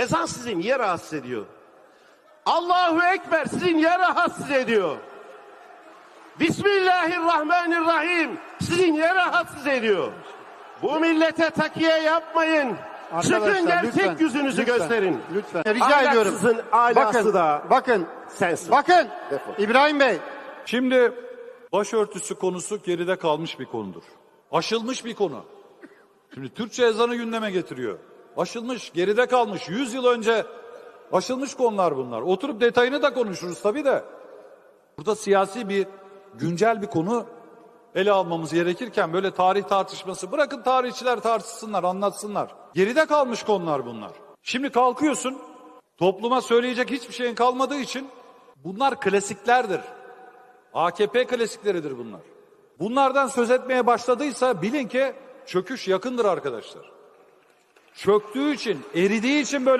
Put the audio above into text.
Ezan sizi niye rahatsız ediyor? Allahu Ekber sizi niye rahatsız ediyor? Bismillahirrahmanirrahim sizi niye rahatsız ediyor? Bu millete takiye yapmayın. Çıkın Arkadaşlar, gerçek lütfen, yüzünüzü lütfen, gösterin. Lütfen. Rica ediyorum. Ahlaksızın alası bakın, da bakın, sensin. bakın. Defol. İbrahim Bey, Şimdi başörtüsü konusu geride kalmış bir konudur. Aşılmış bir konu. Şimdi Türkçe ezanı gündeme getiriyor. Aşılmış, geride kalmış. 100 yıl önce aşılmış konular bunlar. Oturup detayını da konuşuruz tabii de. Burada siyasi bir güncel bir konu ele almamız gerekirken böyle tarih tartışması bırakın tarihçiler tartışsınlar, anlatsınlar. Geride kalmış konular bunlar. Şimdi kalkıyorsun topluma söyleyecek hiçbir şeyin kalmadığı için bunlar klasiklerdir. AKP klasikleridir bunlar. Bunlardan söz etmeye başladıysa bilin ki çöküş yakındır arkadaşlar. Çöktüğü için, eridiği için böyle